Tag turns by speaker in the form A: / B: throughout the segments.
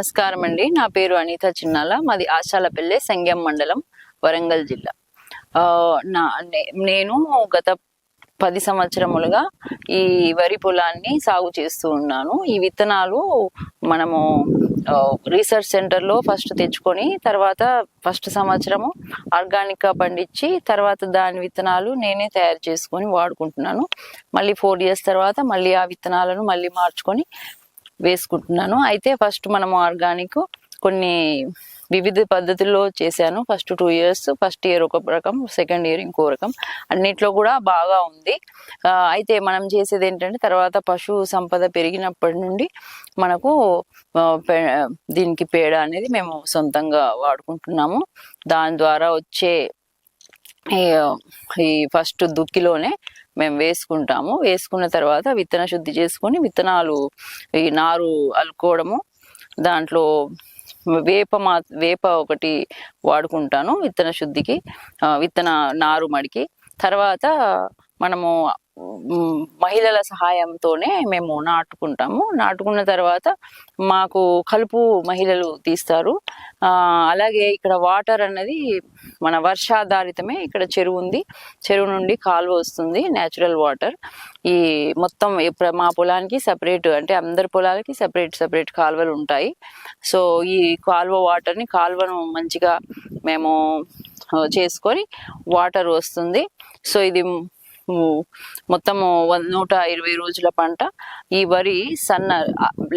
A: నమస్కారం అండి. నా పేరు అనిత చిన్నాల. మాది ఆశాలపల్లె సంగ్యం మండలం వరంగల్ జిల్లా. నా నేను గత పది సంవత్సరములుగా ఈ వరి పొలాన్ని సాగు చేస్తూ ఉన్నాను. ఈ విత్తనాలు మనము రీసెర్చ్ సెంటర్లో ఫస్ట్ తెచ్చుకొని తర్వాత ఫస్ట్ సంవత్సరము ఆర్గానిక్గా పండించి తర్వాత దాని విత్తనాలు నేనే తయారు చేసుకొని వాడుకుంటున్నాను. మళ్ళీ ఫోర్ ఇయర్స్ తర్వాత మళ్ళీ ఆ విత్తనాలను మళ్ళీ మార్చుకొని వేసుకుంటున్నాను. అయితే ఫస్ట్ మనం ఆర్గానిక్ కొన్ని వివిధ పద్ధతుల్లో చేశాను. First two years first year ఒక రకం సెకండ్ ఇయర్ ఇంకో రకం. అన్నిట్లో కూడా బాగా ఉంది. అయితే మనం చేసేది ఏంటంటే తర్వాత పశు సంపద పెరిగినప్పటి నుండి మనకు దీనికి పేడ అనేది మేము సొంతంగా వాడుకుంటున్నాము. దాని ద్వారా వచ్చే ఈ ఫస్ట్ దుక్కిలోనే మేము వేసుకుంటాము. వేసుకున్న తర్వాత విత్తన శుద్ధి చేసుకొని విత్తనాలు ఈ నారు అల్లుకోవడము దాంట్లో వేప మా వేప ఒకటి వాడుకుంటాను విత్తన శుద్ధికి విత్తన నారు మడికి. తర్వాత మనము మహిళల సహాయంతోనే మేము నాటుకుంటాము. నాటుకున్న తర్వాత మాకు కలుపు మహిళలు తీస్తారు. అలాగే ఇక్కడ వాటర్ అన్నది మన వర్షాధారితమే ఇక్కడ చెరువు ఉంది. చెరువు నుండి కాలువ వస్తుంది న్యాచురల్ వాటర్ ఈ మొత్తం మా పొలానికి సపరేట్ అంటే అందరి పొలాలకి సపరేట్ సపరేట్ కాలువలు ఉంటాయి. సో ఈ కాలువ వాటర్ని కాలువను మంచిగా మేము చేసుకొని వాటర్ వస్తుంది. సో ఇది మొత్తము నూట ఇరవై రోజుల పంట. ఈ వరి సన్న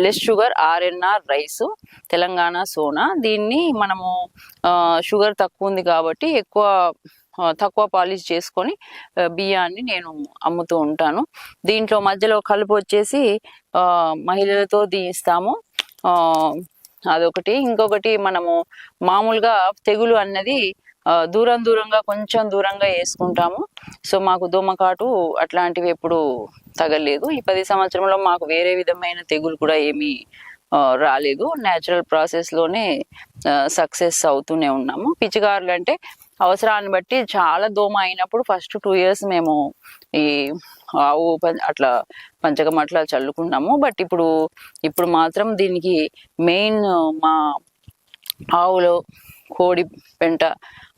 A: less sugar RNR rice Telangana Sona. దీన్ని మనము షుగర్ తక్కువ ఉంది కాబట్టి ఎక్కువ తక్కువ పాలిష్ చేసుకొని బియ్యాన్ని నేను అమ్ముతూ ఉంటాను. దీంట్లో మధ్యలో కలుపు వచ్చేసి మహిళలతో తీయిస్తాము అదొకటి. ఇంకొకటి మనము మామూలుగా తెగులు అన్నది దూరం దూరంగా కొంచెం దూరంగా వేసుకుంటాము. సో మాకు దోమకాటు అట్లాంటివి ఎప్పుడు తగలేదు. ఈ పది సంవత్సరంలో మాకు వేరే విధమైన తెగులు కూడా ఏమీ రాలేదు. న్యాచురల్ ప్రాసెస్లోనే సక్సెస్ అవుతూనే ఉన్నాము. పిచ్చికారులు అంటే అవసరాన్ని బట్టి చాలా దోమ అయినప్పుడు ఫస్ట్ టూ ఇయర్స్ మేము ఈ ఆవు అట్లా పంచకం అట్లా చల్లుకున్నాము. బట్ ఇప్పుడు ఇప్పుడు మాత్రం దీనికి మెయిన్ మా ఆవులో కోడి పెంట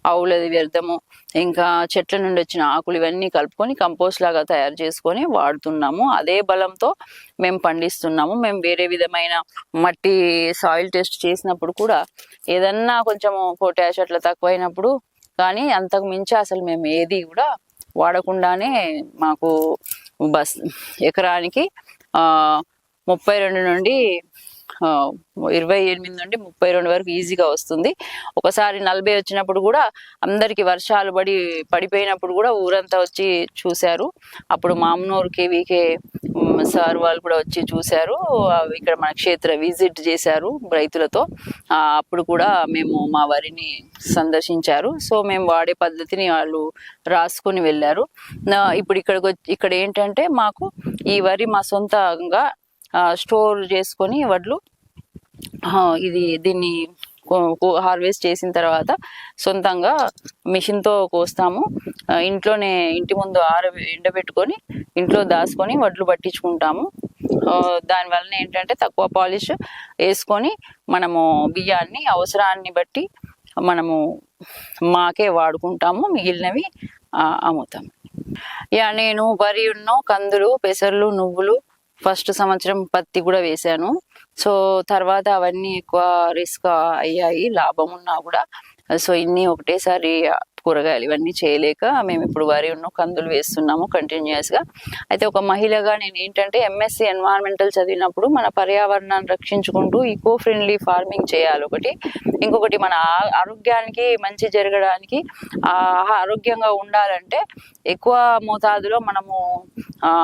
A: ఆవులది వ్యర్థము ఇంకా చెట్ల నుండి వచ్చిన ఆకులు ఇవన్నీ కలుపుకొని కంపోస్ట్ లాగా తయారు చేసుకొని వాడుతున్నాము. అదే బలంతో మేము పండిస్తున్నాము. మేము వేరే విధమైన మట్టి సాయిల్ టెస్ట్ చేసినప్పుడు కూడా ఏదన్నా కొంచెము పొటాష్ అట్లా తక్కువైనప్పుడు కానీ అంతకు మించి అసలు మేము ఏది కూడా వాడకుండానే మాకు బస్ ఎకరానికి ముప్పై రెండు నుండి ఇరవై ఎనిమిది నుండి ముప్పై రెండు వరకు ఈజీగా వస్తుంది. ఒకసారి నలభై వచ్చినప్పుడు కూడా అందరికి వర్షాలు పడి పడిపోయినప్పుడు కూడా ఊరంతా వచ్చి చూశారు. అప్పుడు మామనూరు కేవీకే సార్ వాళ్ళు కూడా వచ్చి చూశారు. ఇక్కడ మన క్షేత్ర విజిట్ చేశారు రైతులతో. అప్పుడు కూడా మేము మా వరిని సందర్శించారు. సో మేము వాడే పద్ధతిని వాళ్ళు రాసుకొని వెళ్ళారు. ఇప్పుడు ఇక్కడికి వచ్చి ఇక్కడ ఏంటంటే మాకు ఈ వరి మా సొంతంగా స్టోర్ చేసుకొని వడ్లు ఇది దీన్ని హార్వెస్ట్ చేసిన తర్వాత సొంతంగా మిషన్తో కోస్తాము. ఇంట్లోనే ఇంటి ముందు ఆర ఎండబెట్టుకొని ఇంట్లో దాచుకొని వడ్లు పట్టించుకుంటాము. దానివలన ఏంటంటే తక్కువ పాలిష్ వేసుకొని మనము బియ్యాన్ని అవసరాన్ని బట్టి మనము మాకే వాడుకుంటాము. మిగిలినవి అమ్ముతాము. యా నేను వరి ఉన్న కందులు పెసర్లు నువ్వులు ఫస్ట్ సంవత్సరం పత్తి కూడా వేశాను. సో తర్వాత అవన్నీ ఎక్కువ రిస్క్ అయ్యాయి లాభం ఉన్నా కూడా. సో ఇన్ని ఒకటేసారి కూరగాయలు ఇవన్నీ చేయలేక మేము ఇప్పుడు వరి ఉన్న కందులు వేస్తున్నాము కంటిన్యూస్గా అయితే ఒక మహిళగా నేను ఏంటంటే ఎంఎస్సి ఎన్విరాన్మెంటల్ చదివినప్పుడు మన పర్యావరణాన్ని రక్షించుకుంటూ ఈకో ఫ్రెండ్లీ ఫార్మింగ్ చేయాలి ఒకటి. ఇంకొకటి మన ఆరోగ్యానికి మంచి జరగడానికి ఆరోగ్యంగా ఉండాలంటే ఎక్కువ మోతాదులో మనము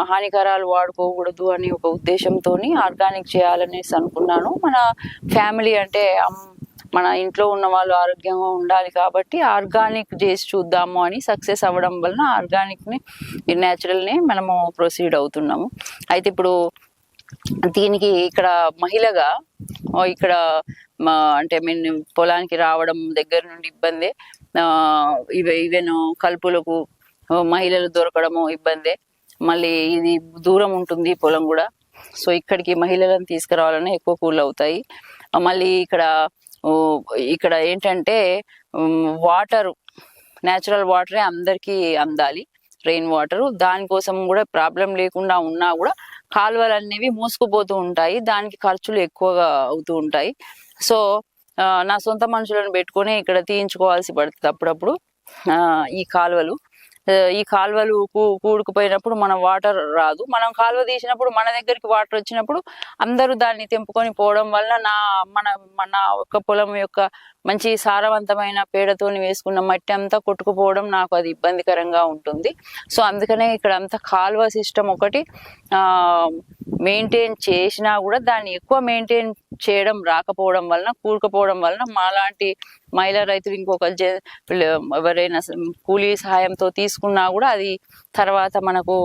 A: హానికరాలు వాడుకోకూడదు అని ఒక ఉద్దేశంతో ఆర్గానిక్ చేయాలనేసి అనుకున్నాను. మన ఫ్యామిలీ అంటే మన ఇంట్లో ఉన్న వాళ్ళు ఆరోగ్యంగా ఉండాలి కాబట్టి ఆర్గానిక్ చేసి చూద్దాము అని సక్సెస్ అవ్వడం వలన ఆర్గానిక్ని న్యాచురల్ని మనము ప్రొసీడ్ అవుతున్నాము. అయితే ఇప్పుడు దీనికి ఇక్కడ మహిళగా ఇక్కడ మా అంటే మీన్ పొలానికి రావడం దగ్గర నుండి ఇబ్బంది. ఇవే ఈవెన్ కలుపులకు మహిళలు దొరకడము ఇబ్బందే. మళ్ళీ ఇది దూరం ఉంటుంది పొలం కూడా. సో ఇక్కడికి మహిళలను తీసుకురావాలని ఎక్కువ కూల్ అవుతాయి. మళ్ళీ ఇక్కడ ఇక్కడ ఏంటంటే వాటర్ న్యాచురల్ వాటరే అందరికీ అందాలి. Rain water. దానికోసం కూడా ప్రాబ్లం లేకుండా ఉన్నా కూడా కాలువలు అనేవి మూసుకుపోతూ ఉంటాయి. దానికి ఖర్చులు ఎక్కువగా అవుతూ ఉంటాయి. సో నా సొంత మనుషులను పెట్టుకొని ఇక్కడ తీయించుకోవాల్సి పడుతుంది అప్పుడప్పుడు. ఈ కాలువలు. ఈ కాలువలు కూడుకుపోయినప్పుడు మన వాటర్ రాదు. మనం కాలువ తీసినప్పుడు మన దగ్గరికి వాటర్ వచ్చినప్పుడు అందరూ దాన్ని తెంపుకొని పోవడం వల్ల నా మన మన యొక్క పొలం యొక్క మంచి సారవంతమైన పేడతోని వేసుకున్న మట్టి అంతా కొట్టుకుపోవడం నాకు అది ఇబ్బందికరంగా ఉంటుంది. సో అందుకనే ఇక్కడ అంతా కాలువ సిస్టమ్ ఒకటి మెయింటైన్ చేసినా కూడా దాన్ని ఎక్కువ మెయింటైన్ చేయడం రాకపోవడం వలన కూరుకుపోవడం వలన మాలాంటి మహిళా రైతులు ఇంకొక ఎవరైనా కూలీ సహాయంతో తీసుకున్నా కూడా అది తర్వాత మనకు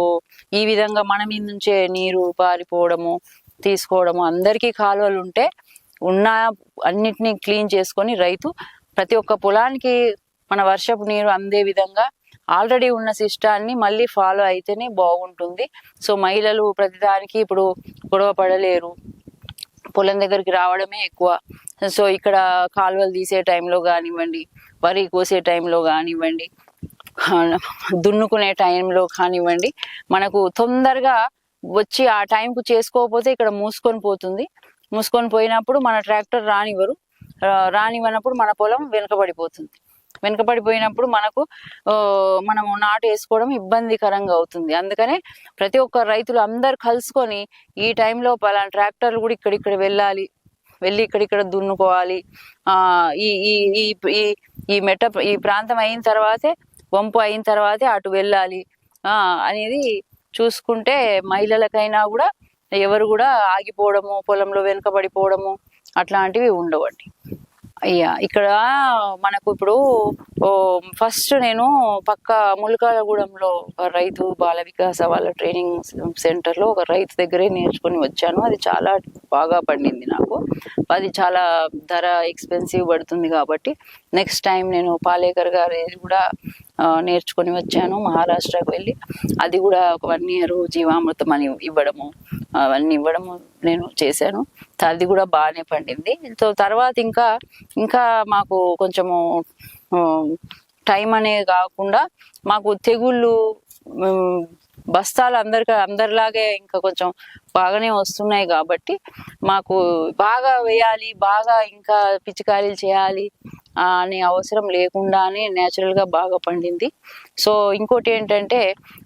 A: ఈ విధంగా మన మీద నుంచే నీరు పారిపోవడము తీసుకోవడము అందరికీ కాలువలు ఉంటే ఉన్న అన్నిటినీ క్లీన్ చేసుకొని రైతు ప్రతి ఒక్క పొలానికి మన వర్షపు నీరు అందే విధంగా ఆల్రెడీ ఉన్న సిస్టాన్ని మళ్ళీ ఫాలో అయితేనే బాగుంటుంది. సో మహిళలు ప్రతిదానికి ఇప్పుడు గొడవ పడలేరు. పొలం దగ్గరికి రావడమే ఎక్కువ. సో ఇక్కడ కాలువలు తీసే టైంలో కానివ్వండి వరి కోసే టైంలో కానివ్వండి దున్నుకునే టైంలో కానివ్వండి మనకు తొందరగా వచ్చి ఆ టైంకు చేసుకోకపోతే ఇక్కడ మూసుకొని పోతుంది. మూసుకొని పోయినప్పుడు మన ట్రాక్టర్ రానివ్వరు. రానివ్వనప్పుడు మన పొలం వెనుకబడిపోతుంది. వెనుకబడిపోయినప్పుడు మనకు మనము నాటు వేసుకోవడం ఇబ్బందికరంగా అవుతుంది. అందుకనే ప్రతి ఒక్క రైతులు అందరు కలుసుకొని ఈ టైంలో పలానా ట్రాక్టర్లు కూడా ఇక్కడిక్కడ వెళ్ళాలి. వెళ్ళి ఇక్కడిక్కడ దున్నుకోవాలి. ఈ ఈ ఈ ఈ మెట్ట ఈ ప్రాంతం అయిన తర్వాతే వంపు అయిన తర్వాతే అటు వెళ్ళాలి. అనేది చూసుకుంటే మహిళలకైనా కూడా ఎవరు కూడా ఆగిపోవడము పొలంలో వెనుకబడిపోవడము అట్లాంటివి ఉండవండి. అయ్యా ఇక్కడ మనకు ఇప్పుడు ఫస్ట్ నేను పక్క ములకాలగూడెంలో ఒక రైతు బాల వికాస వాళ్ళ ట్రైనింగ్ సెంటర్లో ఒక రైతు దగ్గరే నేర్చుకొని వచ్చాను. అది చాలా బాగా పండింది నాకు. అది చాలా ధర ఎక్స్పెన్సివ్ పడుతుంది కాబట్టి నెక్స్ట్ టైం నేను పాలేకర్ గారి కూడా నేర్చుకొని వచ్చాను మహారాష్ట్రకు వెళ్ళి. అది కూడా ఒక వన్ ఇయర్ జీవామృతం అని ఇవ్వడము అవన్నీ ఇవ్వడము నేను చేశాను. అది కూడా బాగానే పండింది. సో తర్వాత ఇంకా ఇంకా మాకు కొంచెము టైం అనే కాకుండా మాకు తెగుళ్ళు బస్తాలు అందరికి అందరిలాగే ఇంకా కొంచెం బాగానే వస్తున్నాయి కాబట్టి మాకు బాగా వేయాలి బాగా ఇంకా పిచికారీలు చేయాలి. అనే అవసరం లేకుండానే natural గా బాగా పండింది. సో ఇంకోటి ఏంటంటే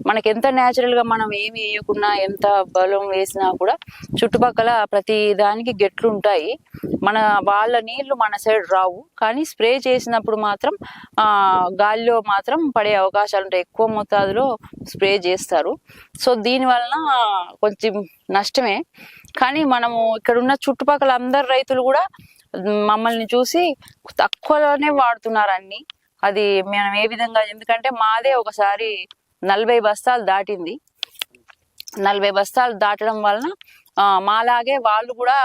A: మనకి ఎంత natural గా మనం ఏమి వేయకున్నా ఎంత బలం వేసినా కూడా చుట్టుపక్కల ప్రతి దానికి గెట్లు ఉంటాయి. మన వాళ్ళ నీళ్ళు మన సైడ్ రావు. కానీ స్ప్రే చేసినప్పుడు మాత్రం గాలిలో మాత్రం పడే అవకాశాలు ఉంటాయి. ఎక్కువ మోతాదులో స్ప్రే చేస్తారు. సో దీని వలన కొంచెం నష్టమే. కానీ మనము ఇక్కడ ఉన్న చుట్టుపక్కల అందరు రైతులు కూడా మమ్మల్ని చూసి తక్కువలోనే వాడుతున్నారు అన్ని అది మనం ఏ విధంగా ఎందుకంటే మాదే ఒకసారి నలభై బస్తాలు దాటింది. నలభై బస్తాలు దాటడం వలన మాలాగే వాళ్ళు కూడా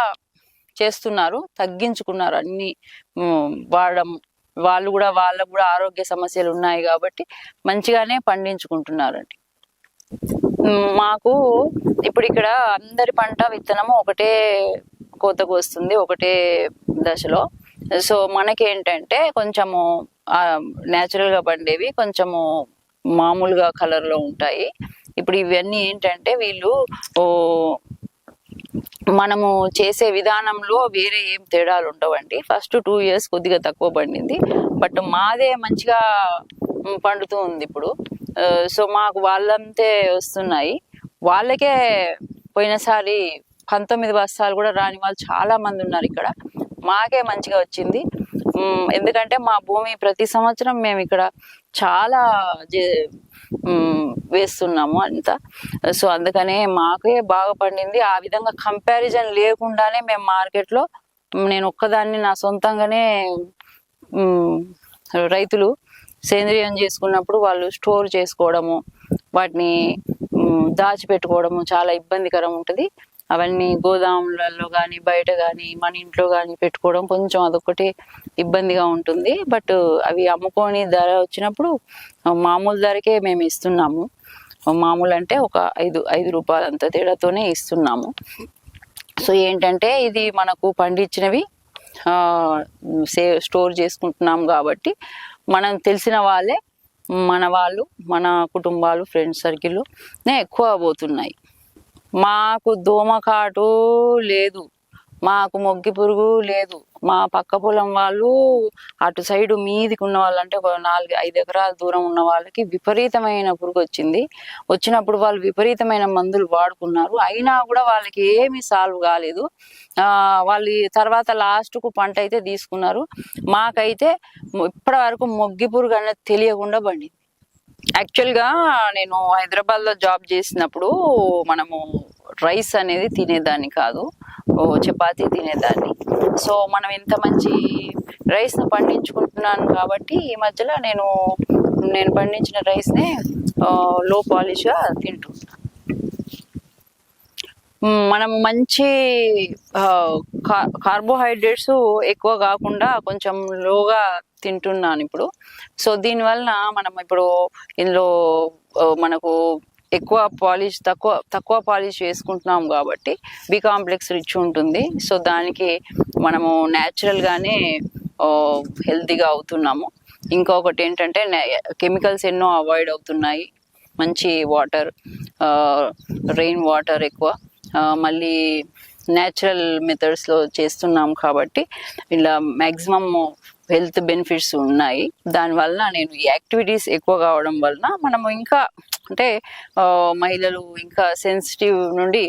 A: చేస్తున్నారు తగ్గించుకున్నారు అన్ని. వాడడం వాళ్ళు కూడా వాళ్ళకు కూడా ఆరోగ్య సమస్యలు ఉన్నాయి కాబట్టి మంచిగానే పండించుకుంటున్నారండి. మాకు ఇప్పుడు ఇక్కడ అందరి పంట విత్తనము ఒకటే కోతకు వస్తుంది ఒకటే దశలో. సో మనకేంటంటే కొంచెము న్యాచురల్గా పండేవి కొంచెము మామూలుగా కలర్లో ఉంటాయి. ఇప్పుడు ఇవన్నీ ఏంటంటే వీళ్ళు ఓ మనము చేసే విధానంలో వేరే ఏం తేడాలు ఉండవండి. ఫస్ట్ టూ ఇయర్స్ కొద్దిగా తక్కువ పండింది. బట్ మాదే మంచిగా పండుతూ ఉంది ఇప్పుడు. సో మాకు వాళ్ళంతే వస్తున్నాయి. వాళ్ళకే పోయినసారి పంతొమ్మిది బస్తాలు కూడా రాని వాళ్ళు చాలా మంది ఉన్నారు ఇక్కడ. మాకే మంచిగా వచ్చింది. ఎందుకంటే మా భూమి ప్రతి సంవత్సరం మేము ఇక్కడ చాలా వేస్తున్నాము అంతా. సో అందుకనే మాకే బాగా పండింది. ఆ విధంగా కంపారిజన్ లేకుండానే మేము మార్కెట్లో నేను ఒక్కదాన్ని నా సొంతంగానే రైతులు సేంద్రియం చేసుకున్నప్పుడు వాళ్ళు స్టోర్ చేసుకోవడము వాటిని దాచిపెట్టుకోవడము చాలా ఇబ్బందికరం ఉంటుంది. అవన్నీ గోదాములలో కానీ బయట కానీ మన ఇంట్లో కానీ పెట్టుకోవడం కొంచెం అదొకటి ఇబ్బందిగా ఉంటుంది. బట్ అవి అమ్ముకొని ధర వచ్చినప్పుడు మామూలు ధరకే మేము ఇస్తున్నాము. మామూలు అంటే ఒక ఐదు ఐదు రూపాయలు అంత తేడాతోనే ఇస్తున్నాము. సో ఏంటంటే ఇది మనకు పండించినవి సే స్టోర్ చేసుకుంటున్నాం కాబట్టి మనం తెలిసిన వాళ్ళే మన వాళ్ళు మన కుటుంబాలు ఫ్రెండ్స్ సర్కిల్ ఎక్కువ పోతున్నాయి. మాకు దోమకాటు లేదు. మాకు మొగ్గి పురుగు లేదు. మా పక్క పొలం వాళ్ళు అటు సైడ్ మీదికి ఉన్న వాళ్ళు అంటే ఒక నాలుగు ఐదు ఎకరాల దూరం ఉన్న వాళ్ళకి విపరీతమైన పురుగు వచ్చింది. వచ్చినప్పుడు వాళ్ళు విపరీతమైన మందులు వాడుకున్నారు. అయినా కూడా వాళ్ళకి ఏమీ సాల్వ్ కాలేదు. వాళ్ళు తర్వాత లాస్ట్కు పంట అయితే తీసుకున్నారు. మాకైతే ఇప్పటి వరకు మొగ్గి పురుగు అనేది తెలియకుండా పండింది. యాక్చువల్గా నేను హైదరాబాద్లో జాబ్ చేసినప్పుడు మనము రైస్ అనేది తినేదాన్ని కాదు. ఓ చపాతీ తినేదాన్ని. సో మనం ఇంత మంచి రైస్ను పండించుకుంటున్నాను కాబట్టి ఈ మధ్యలో నేను నేను పండించిన రైస్ నే లో పాలిష్గా తింటున్నాను మనము మనం మంచి కార్బోహైడ్రేట్స్ ఎక్కువ కాకుండా కొంచెం లోగా తింటున్నాను ఇప్పుడు. సో దీనివలన మనం ఇప్పుడు ఇందులో మనకు ఎక్కువ పాలిష్ తక్కువ తక్కువ పాలిష్ వేసుకుంటున్నాం కాబట్టి బి కాంప్లెక్స్ రిచ్ ఉంటుంది. సో దానికి మనము న్యాచురల్గానే హెల్తీగా అవుతున్నాము. ఇంకొకటి ఏంటంటే కెమికల్స్ ఎన్నో అవాయిడ్ అవుతున్నాయి. మంచి వాటర్ రెయిన్ వాటర్ ఎక్కువ. మళ్ళీ న్యాచురల్ మెథడ్స్లో చేస్తున్నాం కాబట్టి ఇలా మ్యాక్సిమమ్ హెల్త్ బెనిఫిట్స్ ఉన్నాయి. దానివల్ల నేను ఈ యాక్టివిటీస్ ఎక్కువ కావడం వలన మనము ఇంకా అంటే మహిళలు ఇంకా సెన్సిటివ్ నుండి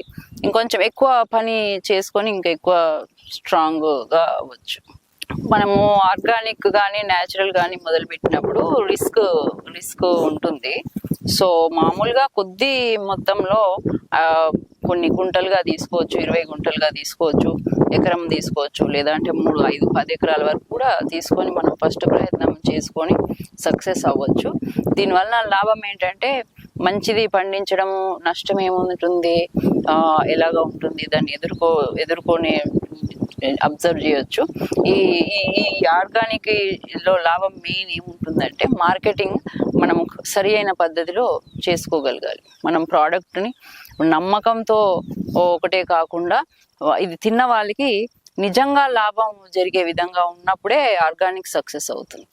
A: ఇంకొంచెం ఎక్కువ పని చేసుకొని ఇంకా ఎక్కువ స్ట్రాంగ్గా అవ్వచ్చు. మనము ఆర్గానిక్ కానీ న్యాచురల్ కానీ మొదలుపెట్టినప్పుడు రిస్క్ రిస్క్ ఉంటుంది. సో మామూలుగా కొద్ది మొత్తంలో కొన్ని గుంటలుగా తీసుకోవచ్చు ఇరవై గుంటలుగా తీసుకోవచ్చు ఎకరం తీసుకోవచ్చు లేదంటే మూడు ఐదు పది ఎకరాల వరకు కూడా తీసుకొని మనం ఫస్ట్ ప్రయత్నం చేసుకొని సక్సెస్ అవ్వచ్చు. దీనివల్ల లాభం ఏంటంటే మంచిది పండించడము నష్టం ఏముంటుంది ఎలాగ ఉంటుంది దాన్ని ఎదుర్కో ఎదుర్కొనే అబ్జర్వ్ చేయొచ్చు. ఈ ఈ- ఈ ఆర్గానిక్లో లాభం మెయిన్ ఏముంటుందంటే మార్కెటింగ్ మనం సరి అయిన పద్ధతిలో చేసుకోగలగాలి. మనం ప్రోడక్ట్ని నమ్మకంతో ఒకటే కాకుండా ఇది తిన్న వాళ్ళకి నిజంగా లాభం జరిగే విధంగా ఉన్నప్పుడే ఆర్గానిక్ సక్సెస్ అవుతుంది.